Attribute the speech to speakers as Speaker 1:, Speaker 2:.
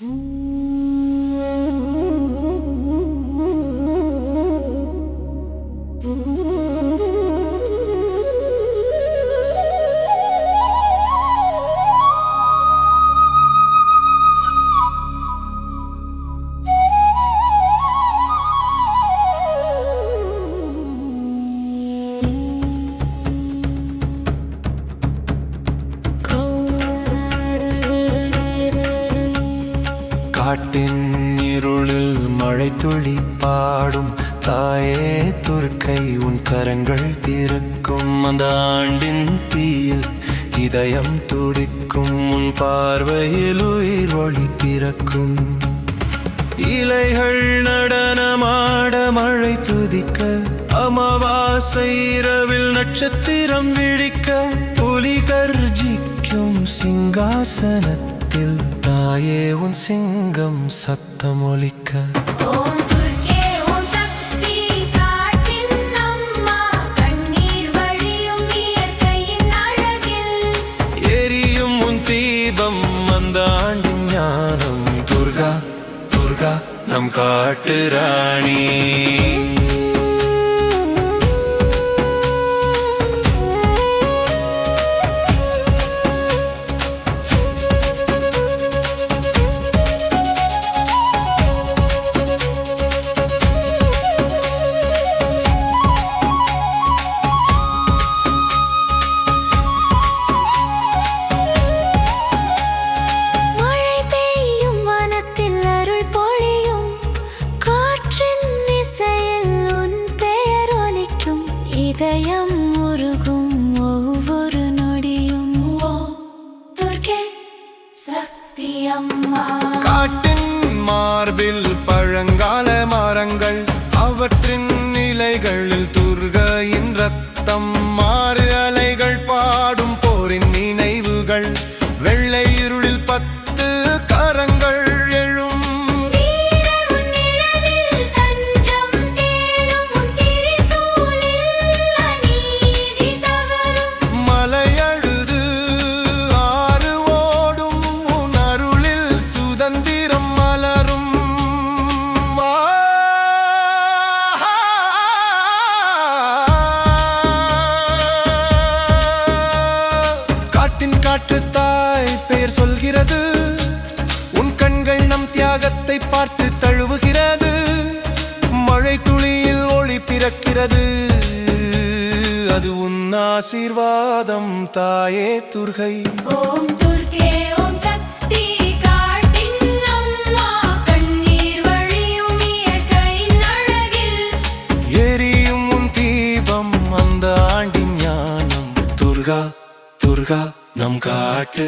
Speaker 1: Hmm. காட்டின் இருளில் மழை துளி பாடும். தாயே துர்க்கை உன் கரங்கள் திறக்கும் அந்த ஆண்டின் தீயில். இதயம் துடிக்கும் உன் பார்வையில் உயிர் ஒளி பிறக்கும். இலைகள் நடனமாட மழை துதிக்க. அமாவாசை இரவில் நட்சத்திரம் விழிக்க. புலி கர்ஜிக்கும் சிங்காசனத்தில். தாயே உன் சிங்கம் சத்தம் ஒலிக்க
Speaker 2: ஓம் துர்க்கே ஓம் tão mal.
Speaker 1: தழுவுகிறது. உன் கண்கள் நம் தியாகத்தை பார்த்து தழுவுகிறது. மழை துளியில் ஒளி பிறக்கிறது. அது உன் ஆசீர்வாதம் தாயே துர்கை. நம் காட்டு